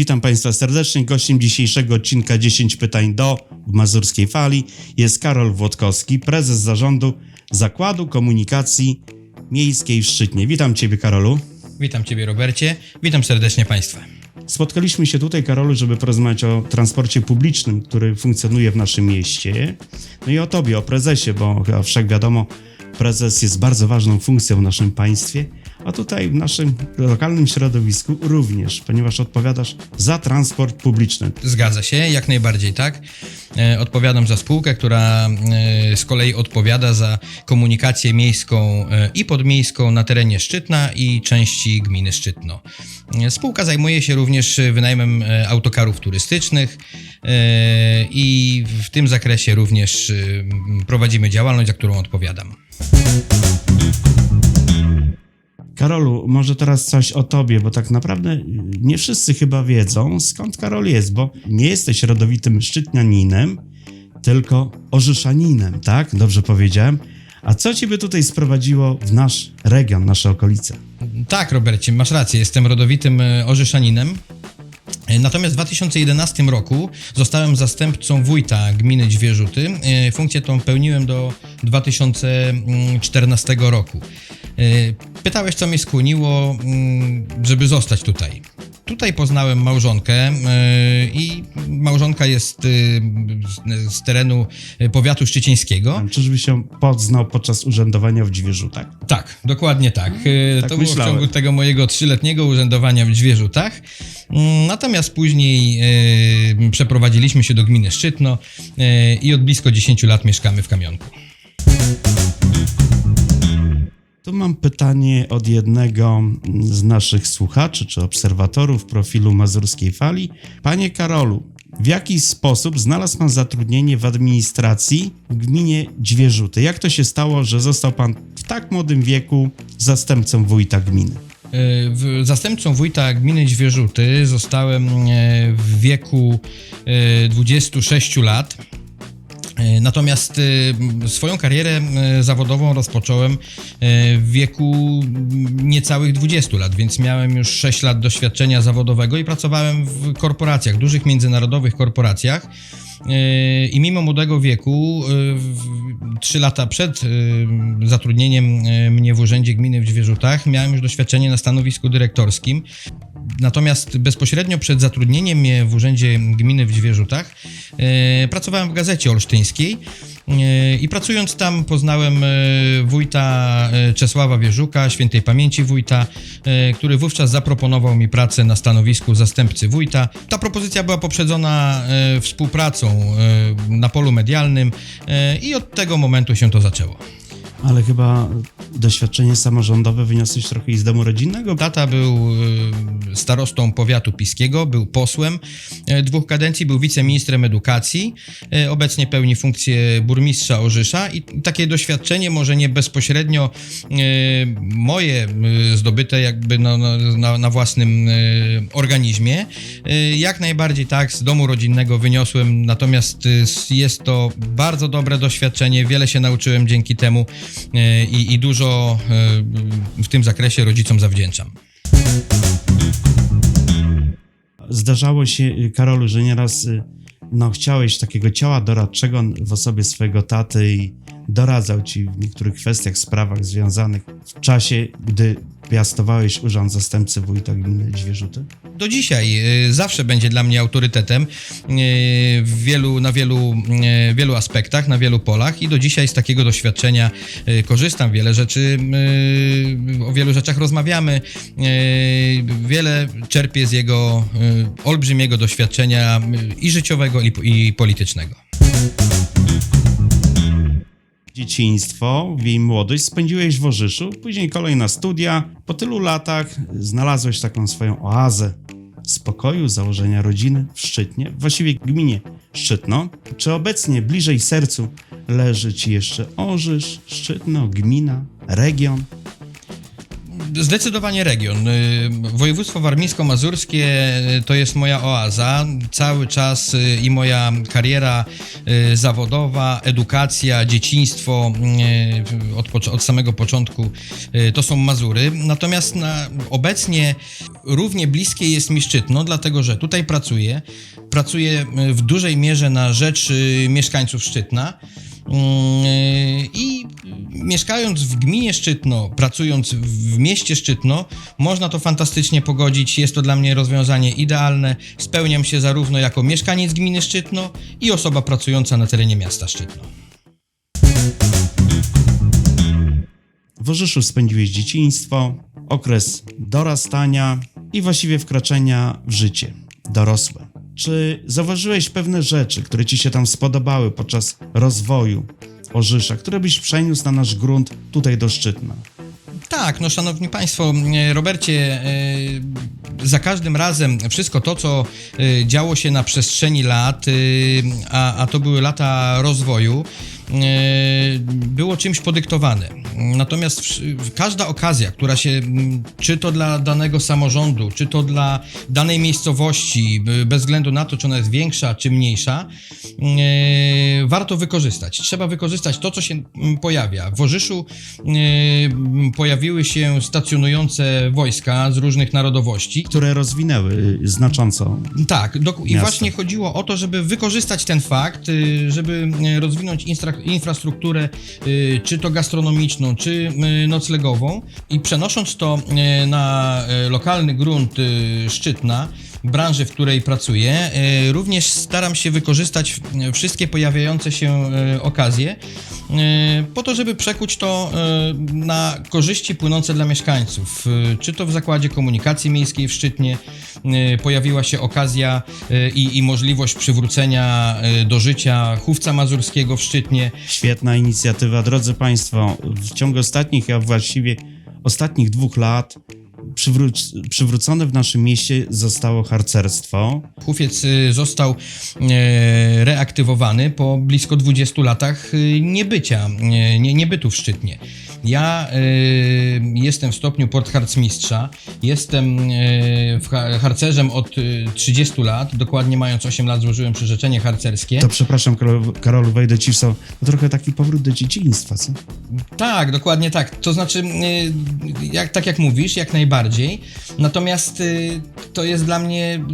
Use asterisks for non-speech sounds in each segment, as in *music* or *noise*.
Witam Państwa serdecznie. Gościem dzisiejszego odcinka 10 pytań do w Mazurskiej Fali jest Karol Włodkowski, prezes zarządu Zakładu Komunikacji Miejskiej w Szczytnie. Witam Ciebie, Karolu. Witam Ciebie, Robercie. Witam serdecznie Państwa. Spotkaliśmy się tutaj, Karolu, żeby porozmawiać o transporcie publicznym, który funkcjonuje w naszym mieście. No i o Tobie, o prezesie, bo chyba wszak wiadomo, prezes jest bardzo ważną funkcją w naszym państwie, a tutaj w naszym lokalnym środowisku również, ponieważ odpowiadasz za transport publiczny. Zgadza się, jak najbardziej, tak. E, Odpowiadam za spółkę, która e, z kolei odpowiada za komunikację miejską e, i podmiejską na terenie Szczytna i części gminy Szczytno. Spółka zajmuje się również wynajmem autokarów turystycznych i w tym zakresie również prowadzimy działalność, za którą odpowiadam. Karolu, może teraz coś o tobie, bo tak naprawdę nie wszyscy chyba wiedzą, skąd Karol jest, bo nie jesteś rodowitym szczytnianinem, tylko orzeszaninem, tak? Dobrze powiedziałem. A co ciebie tutaj sprowadziło w nasz region, nasze okolice? Tak, Robercie, masz rację, jestem rodowitym e, orzeszaninem. E, Natomiast w 2011 roku zostałem zastępcą wójta gminy Dźwierzuty. E, Funkcję tą pełniłem do 2014 roku. E, Pytałeś, co mnie skłoniło, mm, żeby zostać tutaj. Tutaj poznałem małżonkę e, i małżonka jest e, z- terenu powiatu szczecińskiego. Czyżby się poznał podczas urzędowania w Dźwierzutach? Tak, dokładnie tak. E, Tak to było w myślałem. ciągu tego mojego trzyletniego urzędowania w Dźwierzutach. Mm, Natomiast później przeprowadziliśmy się do gminy Szczytno i od blisko 10 lat mieszkamy w Kamionku. Tu mam pytanie od jednego z naszych słuchaczy czy obserwatorów profilu Mazurskiej Fali. Panie Karolu, w jaki sposób znalazł pan zatrudnienie w administracji w gminie Dźwierzuty? Jak to się stało, że został pan w tak młodym wieku zastępcą wójta gminy? E, Zastępcą wójta gminy Dźwierzuty zostałem e, w wieku e, 26 lat. E, Natomiast e, swoją karierę e, zawodową rozpocząłem w wieku m, niecałych 20 lat, więc miałem już 6 lat doświadczenia zawodowego i pracowałem w korporacjach, dużych międzynarodowych korporacjach. I mimo młodego wieku, 3 lata przed zatrudnieniem mnie w urzędzie gminy w Dźwierzutach, miałem już doświadczenie na stanowisku dyrektorskim. Natomiast bezpośrednio przed zatrudnieniem mnie w urzędzie gminy w Dźwierzutach e, pracowałem w gazecie olsztyńskiej e, i pracując tam poznałem e, wójta Czesława Wierzuka, świętej pamięci wójta, który wówczas zaproponował mi pracę na stanowisku zastępcy wójta. Ta propozycja była poprzedzona współpracą na polu medialnym i od tego momentu się to zaczęło. Ale chyba doświadczenie samorządowe wyniosłeś trochę i z domu rodzinnego. Tata był e, starostą powiatu piskiego, był posłem. E, dwóch kadencji, był wiceministrem edukacji, e, obecnie pełni funkcję burmistrza Orzysza i takie doświadczenie, może nie bezpośrednio e, moje zdobyte jakby na, na, na, własnym organizmie, jak najbardziej tak z domu rodzinnego wyniosłem, natomiast jest to bardzo dobre doświadczenie, wiele się nauczyłem dzięki temu i, i dużo e, w tym zakresie rodzicom zawdzięczam. Zdarzało się, Karolu, że nieraz y, no, chciałeś takiego ciała doradczego w osobie swojego taty i doradzał ci w niektórych kwestiach, sprawach związanych w czasie, gdy piastowałeś urząd zastępcy wójta gminy Dźwierzuty? Do dzisiaj y, zawsze będzie dla mnie autorytetem y, w wielu, na wielu, y, wielu aspektach, na wielu polach i do dzisiaj z takiego doświadczenia korzystam. Wiele rzeczy, o wielu rzeczach rozmawiamy, wiele czerpię z jego olbrzymiego doświadczenia i życiowego, i politycznego. Dzieciństwo i młodość spędziłeś w Orzyszu, później kolej na studia. Po tylu latach znalazłeś taką swoją oazę spokoju, założenia rodziny w Szczytnie, właściwie gminie Szczytno. Czy obecnie bliżej sercu leży ci jeszcze Orzysz, Szczytno, gmina, region? Zdecydowanie region. Y, Województwo warmińsko-mazurskie y, to jest moja oaza. Cały czas y, i moja kariera zawodowa, edukacja, dzieciństwo od, od samego początku to są Mazury. Natomiast na, obecnie równie bliskie jest mi Szczytno, dlatego że tutaj pracuję. Pracuję w dużej mierze na rzecz mieszkańców Szczytna. Yy, I mieszkając w gminie Szczytno, pracując w mieście Szczytno, można to fantastycznie pogodzić. Jest to dla mnie rozwiązanie idealne. Spełniam się zarówno jako mieszkaniec gminy Szczytno i osoba pracująca na terenie miasta Szczytno. W Orzyszu spędziłeś dzieciństwo, okres dorastania i właściwie wkraczania w życie dorosłe. Czy zauważyłeś pewne rzeczy, które ci się tam spodobały podczas rozwoju Orzysza, które byś przeniósł na nasz grunt tutaj do Szczytna? Tak, no szanowni państwo, e, Robercie, e, za każdym razem wszystko to, co e, działo się na przestrzeni lat, a, a to były lata rozwoju, było czymś podyktowane. Natomiast każda okazja, która się, czy to dla danego samorządu, czy to dla danej miejscowości, bez względu na to, czy ona jest większa, czy mniejsza, e, warto wykorzystać. Trzeba wykorzystać to, co się pojawia. W Orzyszu pojawiły się stacjonujące wojska z różnych narodowości. Które rozwinęły y, znacząco Tak, doku- i Miasto. właśnie chodziło o to, żeby wykorzystać ten fakt, y, żeby y, rozwinąć infrastrukturę, czy to gastronomiczną, czy y, noclegową. I przenosząc to y, na y, lokalny grunt Szczytna, branży, w której pracuję, y, również staram się wykorzystać wszystkie pojawiające się y, okazje, y, po to, żeby przekuć to na korzyści płynące dla mieszkańców. Czy to w Zakładzie Komunikacji Miejskiej w Szczytnie pojawiła się okazja i, i możliwość przywrócenia do życia chówca mazurskiego w Szczytnie. Świetna inicjatywa. Drodzy Państwo, w ciągu ostatnich, a właściwie ostatnich dwóch lat przywró- przywrócone w naszym mieście zostało harcerstwo. Hufiec y, został e, reaktywowany po blisko 20 latach y, niebycia, e, nie, niebytu w Szczytnie. Ja e, jestem w stopniu portharcmistrza, jestem ha- harcerzem od e, 30 lat, dokładnie mając 8 lat złożyłem przyrzeczenie harcerskie. To przepraszam, Karolu, Karolu wejdę ci w słowo. To trochę taki powrót do dzieciństwa, co? Tak, dokładnie tak. To znaczy, y, jak, tak jak mówisz, jak najbardziej. Natomiast y, to jest dla mnie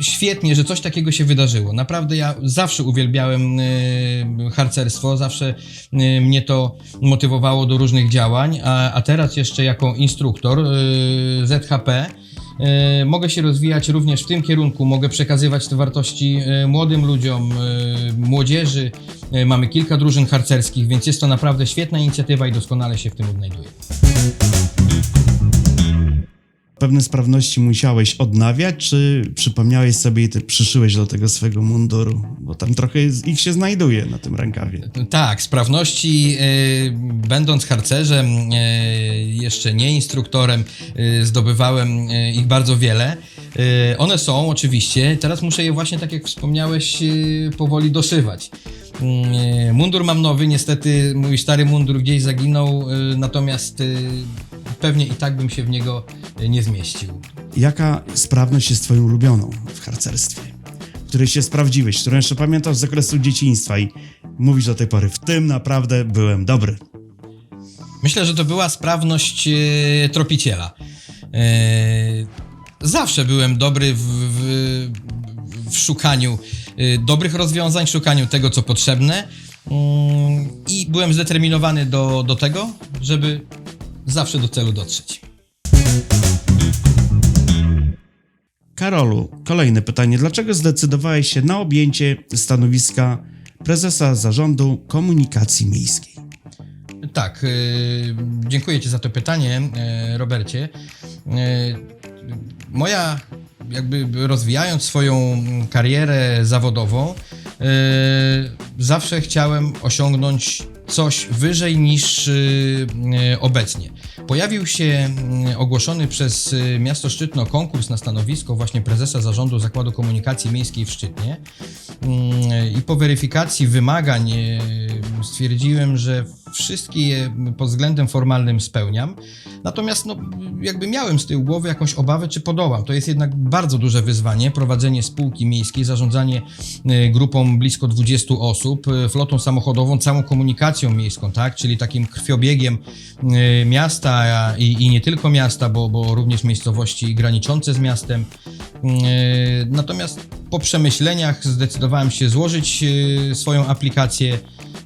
świetnie, że coś takiego się wydarzyło. Naprawdę ja zawsze uwielbiałem y, harcerstwo, zawsze y, mnie to motywowało do różnych działań, a, a teraz jeszcze jako instruktor ZHP. Mogę się rozwijać również w tym kierunku, mogę przekazywać te wartości młodym ludziom, młodzieży. Mamy kilka drużyn harcerskich, więc jest to naprawdę świetna inicjatywa i doskonale się w tym odnajduję. Pewne sprawności musiałeś odnawiać, czy przypomniałeś sobie i ty przyszyłeś do tego swojego munduru? Bo tam trochę ich się znajduje na tym rękawie. Tak, sprawności, y, będąc harcerzem, y, jeszcze nie instruktorem, y, zdobywałem ich bardzo wiele. One są oczywiście, teraz muszę je właśnie, tak jak wspomniałeś, powoli doszywać. Mundur mam nowy, niestety mój stary mundur gdzieś zaginął, natomiast pewnie i tak bym się w niego y, nie zmieścił. Jaka sprawność jest twoją ulubioną w harcerstwie? W której się sprawdziłeś, którą jeszcze pamiętasz z okresu dzieciństwa i mówisz do tej pory, w tym naprawdę byłem dobry. Myślę, że to była sprawność e, tropiciela. E, zawsze byłem dobry w, w, w szukaniu e, dobrych rozwiązań, szukaniu tego, co potrzebne mm, i byłem zdeterminowany do, do tego, żeby zawsze do celu dotrzeć. Karolu, kolejne pytanie. Dlaczego zdecydowałeś się na objęcie stanowiska prezesa zarządu komunikacji miejskiej? Tak, y, dziękuję Ci za to pytanie, y, Robercie. Y, moja, jakby rozwijając swoją karierę zawodową, zawsze chciałem osiągnąć coś wyżej niż y, y, obecnie. Pojawił się y, ogłoszony przez miasto Szczytno konkurs na stanowisko właśnie prezesa zarządu Zakładu Komunikacji Miejskiej w Szczytnie. Mm, i po weryfikacji wymagań e, stwierdziłem, że wszystkie je pod względem formalnym spełniam. Natomiast no, jakby miałem z tyłu głowy jakąś obawę, czy podołam. To jest jednak bardzo duże wyzwanie, prowadzenie spółki miejskiej, zarządzanie e, grupą blisko 20 osób, e, flotą samochodową, całą komunikacją miejską, tak? czyli takim krwiobiegiem miasta i, i nie tylko miasta, bo, bo również miejscowości graniczące z miastem. E, Natomiast po przemyśleniach zdecydowałem się złożyć e, swoją aplikację.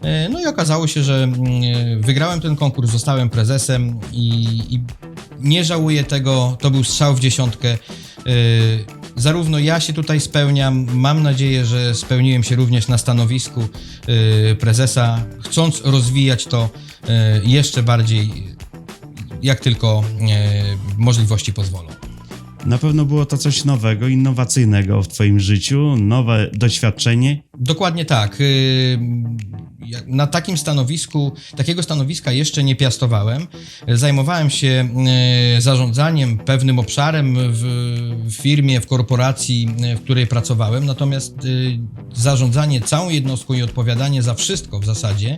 E, No i okazało się, że wygrałem ten konkurs, zostałem prezesem i, i nie żałuję tego. To był strzał w dziesiątkę. Zarówno ja się tutaj spełniam, mam nadzieję, że spełniłem się również na stanowisku prezesa, chcąc rozwijać to jeszcze bardziej, jak tylko możliwości pozwolą. Na pewno było to coś nowego, innowacyjnego w Twoim życiu, nowe doświadczenie. Dokładnie tak. Y, Na takim stanowisku, takiego stanowiska jeszcze nie piastowałem. Zajmowałem się y, zarządzaniem pewnym obszarem w, firmie, w korporacji, w której pracowałem, natomiast y, zarządzanie całą jednostką i odpowiadanie za wszystko w zasadzie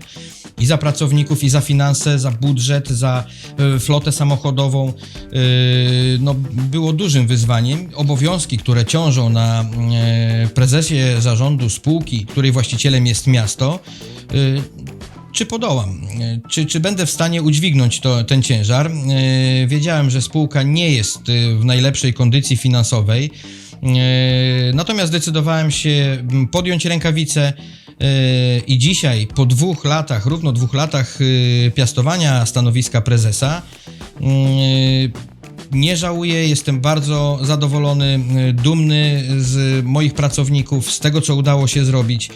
i za pracowników, i za finanse, za budżet, za y, flotę samochodową, y, no, było dużym wyzwaniem. Obowiązki, które ciążą na y, prezesie zarządu spółki, której właścicielem jest miasto, czy podołam, czy, czy będę w stanie udźwignąć to, ten ciężar. Wiedziałem, że spółka nie jest w najlepszej kondycji finansowej, natomiast zdecydowałem się podjąć rękawice i dzisiaj, po dwóch latach, równo dwóch latach y, piastowania stanowiska prezesa, y, nie żałuję, jestem bardzo zadowolony, dumny z moich pracowników, z tego, co udało się zrobić.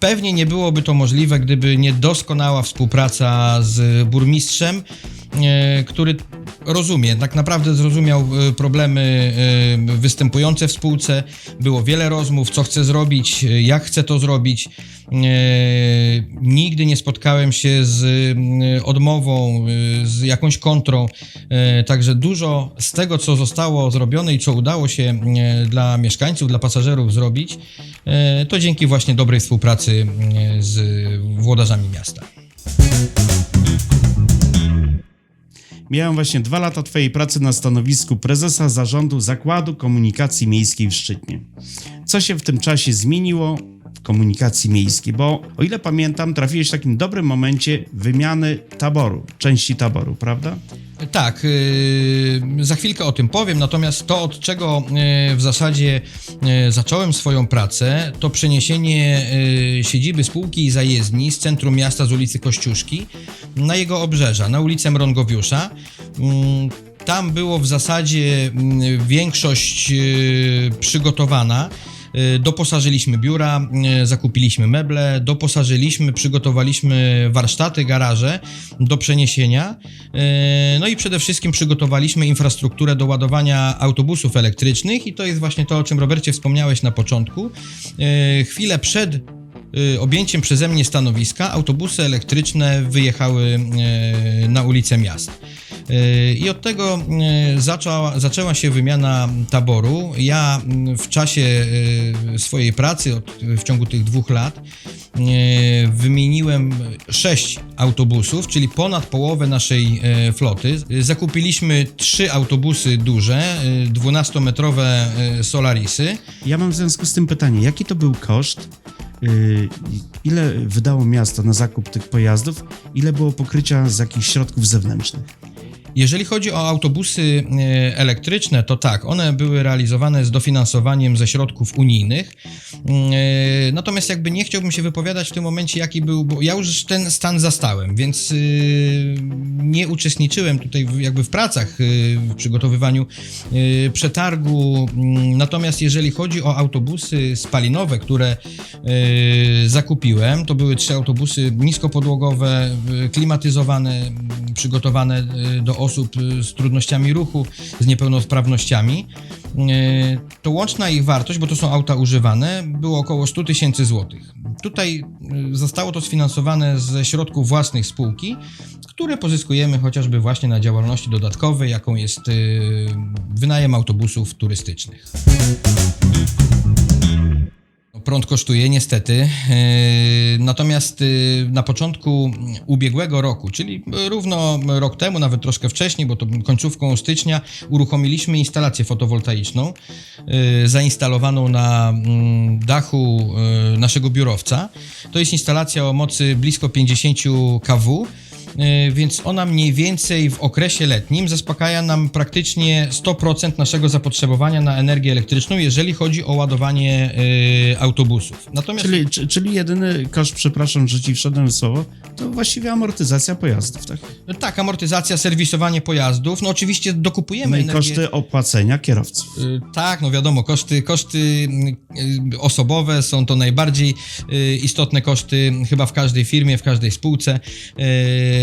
Pewnie nie byłoby to możliwe, gdyby nie doskonała współpraca z burmistrzem, który rozumie, tak naprawdę zrozumiał y, problemy y, występujące w spółce. Było wiele rozmów, co chce zrobić, jak chce to zrobić. Nigdy nie spotkałem się z odmową, z jakąś kontrą. Także dużo z tego, co zostało zrobione i co udało się dla mieszkańców, dla pasażerów zrobić, to dzięki właśnie dobrej współpracy z włodarzami miasta. Miałem właśnie dwa lata Twojej pracy na stanowisku prezesa zarządu Zakładu Komunikacji Miejskiej w Szczytnie. Co się w tym czasie zmieniło komunikacji miejskiej? Bo o ile pamiętam, trafiłeś w takim dobrym momencie wymiany taboru, części taboru, prawda? Tak, yy, za chwilkę o tym powiem, natomiast to, od czego yy, w zasadzie yy, zacząłem swoją pracę, to przeniesienie siedziby spółki i zajezdni z centrum miasta z ulicy Kościuszki na jego obrzeża, na ulicę Mrągowiusza. Yy, Tam było w zasadzie yy, większość przygotowana. Y, Doposażyliśmy biura, y, zakupiliśmy meble, doposażyliśmy, przygotowaliśmy warsztaty, garaże do przeniesienia. y, No i przede wszystkim przygotowaliśmy infrastrukturę do ładowania autobusów elektrycznych i to jest właśnie to, o czym Robercie wspomniałeś na początku. Chwilę przed objęciem przeze mnie stanowiska autobusy elektryczne wyjechały na ulicę miast. I od tego y, zaczęła, zaczęła się wymiana taboru. Ja mm, w czasie y, swojej pracy od, w ciągu tych dwóch lat y, wymieniłem sześć autobusów, czyli ponad połowę naszej floty. Zakupiliśmy trzy autobusy duże, y, 12-metrowe y, Solarisy. Ja mam w związku z tym pytanie, jaki to był koszt? Ile wydało miasto na zakup tych pojazdów? Ile było pokrycia z jakichś środków zewnętrznych? Jeżeli chodzi o autobusy e, elektryczne, to tak, one były realizowane z dofinansowaniem ze środków unijnych. E, Natomiast jakby nie chciałbym się wypowiadać w tym momencie, jaki był, bo ja już ten stan zastałem, więc e, nie uczestniczyłem tutaj jakby w pracach, e, w przygotowywaniu e, przetargu. Mm, Natomiast jeżeli chodzi o autobusy spalinowe, które zakupiłem, to były trzy autobusy niskopodłogowe, klimatyzowane, przygotowane do osób e, z trudnościami ruchu, z niepełnosprawnościami. E, To łączna ich wartość, bo to są auta używane, było około 100 tysięcy złotych. Tutaj e, zostało to sfinansowane ze środków własnych spółki, które pozyskujemy chociażby właśnie na działalności dodatkowej, jaką jest wynajem autobusów turystycznych. Prąd kosztuje, niestety. Yy, Natomiast yy, na początku ubiegłego roku, czyli równo rok temu, nawet troszkę wcześniej, bo to końcówką stycznia, uruchomiliśmy instalację fotowoltaiczną yy, zainstalowaną na mm, dachu naszego biurowca. To jest instalacja o mocy blisko 50 kW. Yy, Więc ona mniej więcej w okresie letnim zaspokaja nam praktycznie 100% naszego zapotrzebowania na energię elektryczną, jeżeli chodzi o ładowanie yy, autobusów. Natomiast Czyli, czy, czyli jedyny koszt, przepraszam, że ci wszedłem w słowo, to właściwie amortyzacja pojazdów, tak? tak, amortyzacja, serwisowanie pojazdów. No oczywiście dokupujemy No i energię. koszty opłacenia kierowców. Tak, no wiadomo, koszty, koszty y, osobowe są to najbardziej istotne koszty chyba w każdej firmie, w każdej spółce.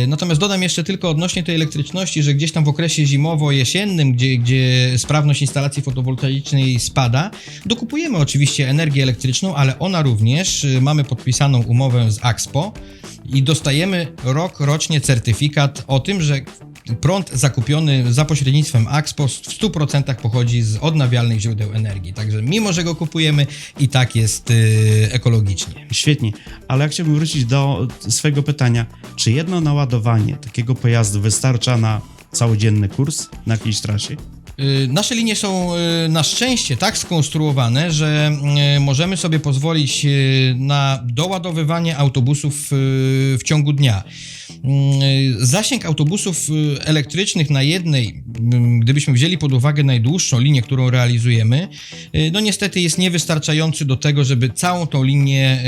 Y, Natomiast dodam jeszcze tylko odnośnie tej elektryczności, że gdzieś tam w okresie zimowo-jesiennym, gdzie, gdzie sprawność instalacji fotowoltaicznej spada, dokupujemy oczywiście energię elektryczną, ale ona również, y, mamy podpisaną umowę z Axpo i dostajemy rok rocznie certyfikat o tym, że prąd zakupiony za pośrednictwem Axpo w 100% pochodzi z odnawialnych źródeł energii. Także mimo, że go kupujemy, i tak jest y, ekologicznie. Świetnie, ale ja chciałbym wrócić do swojego pytania. Czy jedno naładowanie takiego pojazdu wystarcza na całodzienny kurs na jakiejś trasie? Y, Nasze linie są y, na szczęście tak skonstruowane, że y, możemy sobie pozwolić na doładowywanie autobusów w ciągu dnia. Zasięg autobusów elektrycznych na jednej, gdybyśmy wzięli pod uwagę najdłuższą linię, którą realizujemy, no niestety jest niewystarczający do tego, żeby całą tą linię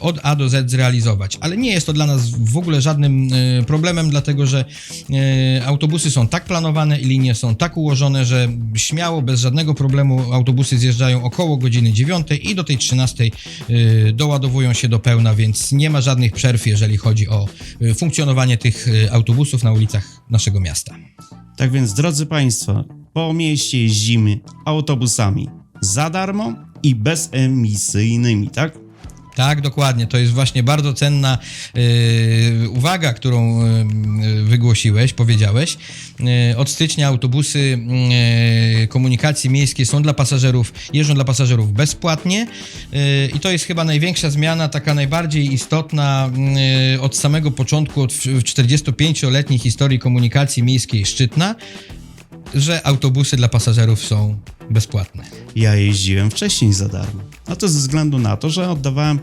od A do Z zrealizować. Ale nie jest to dla nas w ogóle żadnym problemem, dlatego że autobusy są tak planowane i linie są tak ułożone, że śmiało, bez żadnego problemu autobusy zjeżdżają około godziny 9 i do tej 13 y, doładowują się do pełna, więc nie ma żadnych przerw, jeżeli chodzi o y, funkcjonowanie tych y, autobusów na ulicach naszego miasta. Tak więc, drodzy Państwo, po mieście jeździmy autobusami za darmo i bezemisyjnymi, tak? Tak, dokładnie. To jest właśnie bardzo cenna yy, uwaga, którą yy, wygłosiłeś, powiedziałeś. Yy, od stycznia autobusy yy, komunikacji miejskiej są dla pasażerów, jeżdżą dla pasażerów bezpłatnie yy, i to jest chyba największa zmiana, taka najbardziej istotna yy, od samego początku, od w- 45-letniej historii komunikacji miejskiej Szczytna, że autobusy dla pasażerów są bezpłatne. Ja jeździłem wcześniej za darmo. A to ze względu na to, że oddawałem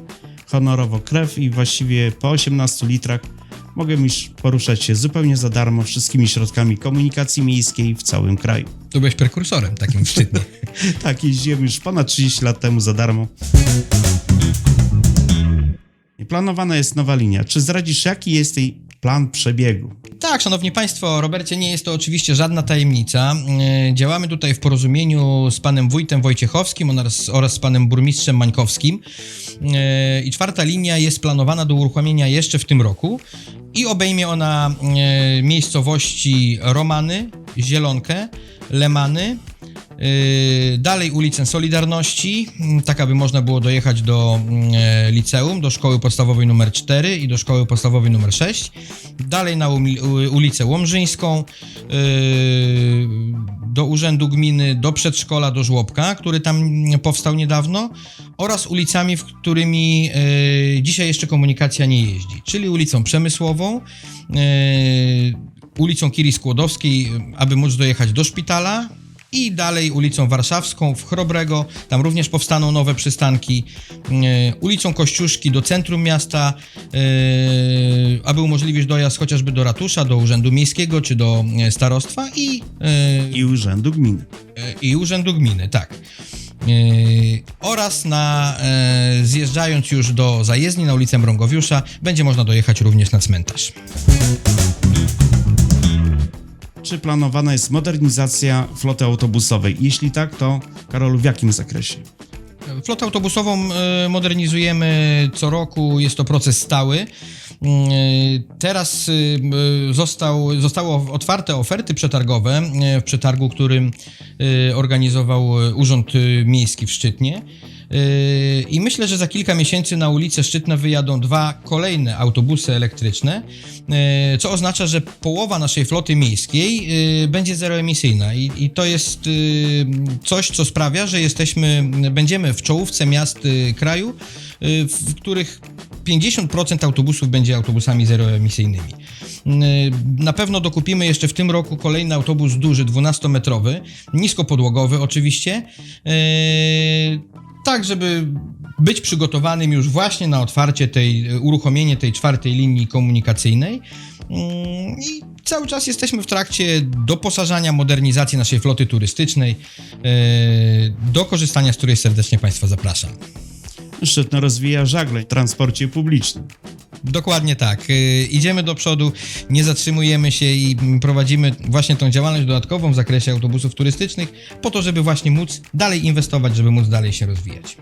honorowo krew i właściwie po 18 litrach mogę już poruszać się zupełnie za darmo wszystkimi środkami komunikacji miejskiej w całym kraju. Tu byłeś prekursorem takim w Szczytnie. *laughs* Tak, jeździłem już ponad 30 lat temu za darmo. Planowana jest nowa linia. Czy zdradzisz, jaki jest jej plan przebiegu? Tak, szanowni państwo, Robercie, nie jest to oczywiście żadna tajemnica. E, Działamy tutaj w porozumieniu z panem wójtem Wojciechowskim oraz, oraz z panem burmistrzem Mańkowskim. E, I czwarta linia jest planowana do uruchomienia jeszcze w tym roku i obejmie ona e, miejscowości Romany, Zielonkę, Lemany, Dalej ulicę Solidarności, mm, tak aby można było dojechać do mm, e, liceum, do szkoły podstawowej numer 4 i do szkoły podstawowej numer 6. Dalej na ulicę Łomżyńską, yy, do urzędu gminy, do przedszkola, do żłobka, który tam mm, powstał niedawno, oraz ulicami, w którymi yy, dzisiaj jeszcze komunikacja nie jeździ, czyli ulicą Przemysłową, yy, ulicą Kiri Skłodowskiej, aby móc dojechać do szpitala, i dalej ulicą Warszawską w Chrobrego, tam również powstaną nowe przystanki, e, ulicą Kościuszki do centrum miasta, e, aby umożliwić dojazd chociażby do ratusza, do urzędu miejskiego czy do e, starostwa i, I urzędu gminy. i urzędu gminy, tak. Oraz na zjeżdżając już do zajezdni na ulicę Mrągowiusza będzie można dojechać również na cmentarz. Czy planowana jest modernizacja floty autobusowej? Jeśli tak, to Karolu, w jakim zakresie? Flotę autobusową e, modernizujemy co roku, jest to proces stały. E, Teraz e, został, otwarte oferty przetargowe w przetargu, którym organizował Urząd Miejski w Szczytnie. Yy, I myślę, że za kilka miesięcy na ulicę Szczytne wyjadą dwa kolejne autobusy elektryczne, yy, co oznacza, że połowa naszej floty miejskiej yy, będzie zeroemisyjna. I, I to jest coś, co sprawia, że jesteśmy, będziemy w czołówce miast kraju, w których 50% autobusów będzie autobusami zeroemisyjnymi. Yy, Na pewno dokupimy jeszcze w tym roku kolejny autobus duży, 12-metrowy, niskopodłogowy oczywiście, yy, tak żeby być przygotowanym już właśnie na otwarcie tej, uruchomienie tej czwartej linii komunikacyjnej. Yy, I cały czas jesteśmy w trakcie doposażania, modernizacji naszej floty turystycznej, do korzystania z której serdecznie Państwa zapraszam. Szczytno rozwija żagle w transporcie publicznym. Dokładnie tak. Yy, Idziemy do przodu, nie zatrzymujemy się i prowadzimy właśnie tą działalność dodatkową w zakresie autobusów turystycznych, po to, żeby właśnie móc dalej inwestować, żeby móc dalej się rozwijać.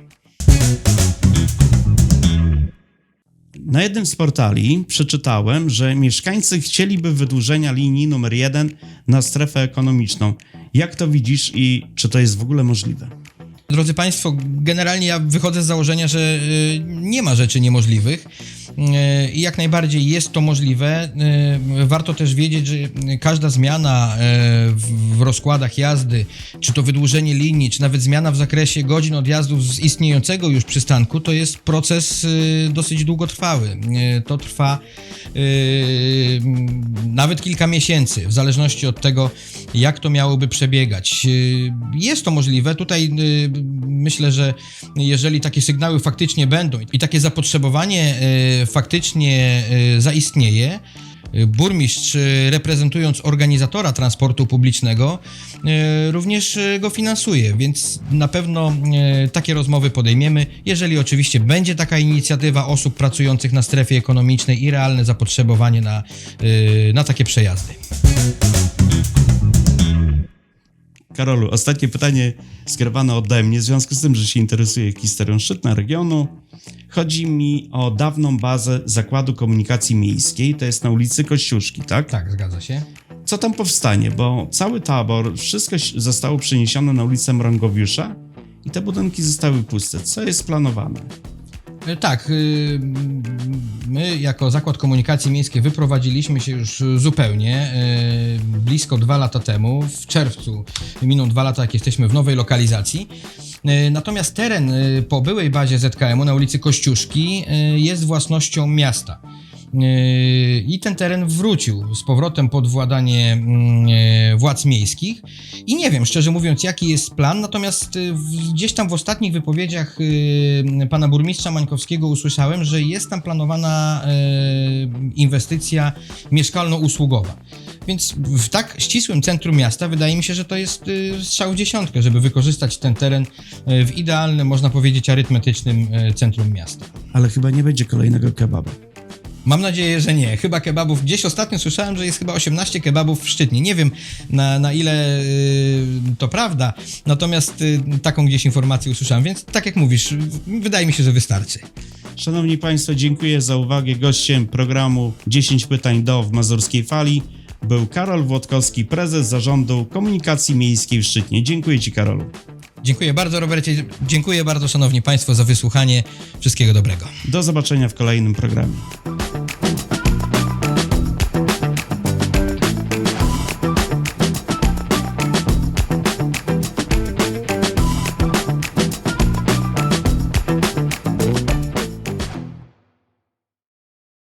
Na jednym z portali przeczytałem, że mieszkańcy chcieliby wydłużenia linii numer 1 na strefę ekonomiczną. Jak to widzisz i czy to jest w ogóle możliwe? Drodzy Państwo, generalnie ja wychodzę z założenia, że y, nie ma rzeczy niemożliwych i jak najbardziej jest to możliwe. Y, Warto też wiedzieć, że każda zmiana y, w- rozkładach jazdy, czy to wydłużenie linii, czy nawet zmiana w zakresie godzin odjazdów z istniejącego już przystanku, to jest proces dosyć długotrwały. To trwa nawet kilka miesięcy, w zależności od tego, jak to miałoby przebiegać. Jest to możliwe. Tutaj myślę, że jeżeli takie sygnały faktycznie będą i takie zapotrzebowanie faktycznie y, zaistnieje, y, Burmistrz, y, reprezentując organizatora transportu publicznego, również go finansuje, więc na pewno takie rozmowy podejmiemy, jeżeli oczywiście będzie taka inicjatywa osób pracujących na strefie ekonomicznej i realne zapotrzebowanie na, na takie przejazdy. Karolu, ostatnie pytanie skierowane ode mnie, w związku z tym, że się interesuję historią Szczytna regionu. Chodzi mi o dawną bazę Zakładu Komunikacji Miejskiej, to jest na ulicy Kościuszki, tak? Tak, zgadza się. Co tam powstanie? Bo cały tabor, wszystko zostało przeniesione na ulicę Mrągowiusza i te budynki zostały puste. Co jest planowane? E, Tak, y, my jako Zakład Komunikacji Miejskiej wyprowadziliśmy się już zupełnie y, blisko dwa lata temu, w czerwcu miną dwa lata, jak jesteśmy w nowej lokalizacji. Y, Natomiast teren po byłej bazie ZKM-u na ulicy Kościuszki jest własnością miasta. Yy, I ten teren wrócił z powrotem pod władanie mm, e, władz miejskich. I nie wiem, szczerze mówiąc, jaki jest plan, natomiast y, gdzieś tam w ostatnich wypowiedziach y, pana burmistrza Mańkowskiego usłyszałem, że jest tam planowana y, inwestycja mieszkalno-usługowa. Więc w tak ścisłym centrum miasta wydaje mi się, że to jest y, strzał dziesiątkę, żeby wykorzystać ten teren y, w idealnym, można powiedzieć, arytmetycznym centrum miasta. Ale chyba nie będzie kolejnego kebaba. Mam nadzieję, że nie. Chyba kebabów. Gdzieś ostatnio słyszałem, że jest chyba 18 kebabów w Szczytnie. Nie wiem na, na ile y, to prawda, natomiast y, taką gdzieś informację usłyszałem, więc tak jak mówisz, wydaje mi się, że wystarczy. Szanowni Państwo, dziękuję za uwagę. Gościem programu 10 pytań do w Mazurskiej Fali był Karol Włodkowski, prezes Zarządu Komunikacji Miejskiej w Szczytnie. Dziękuję Ci, Karolu. Dziękuję bardzo, Robercie. Dziękuję bardzo, Szanowni Państwo, za wysłuchanie. Wszystkiego dobrego. Do zobaczenia w kolejnym programie.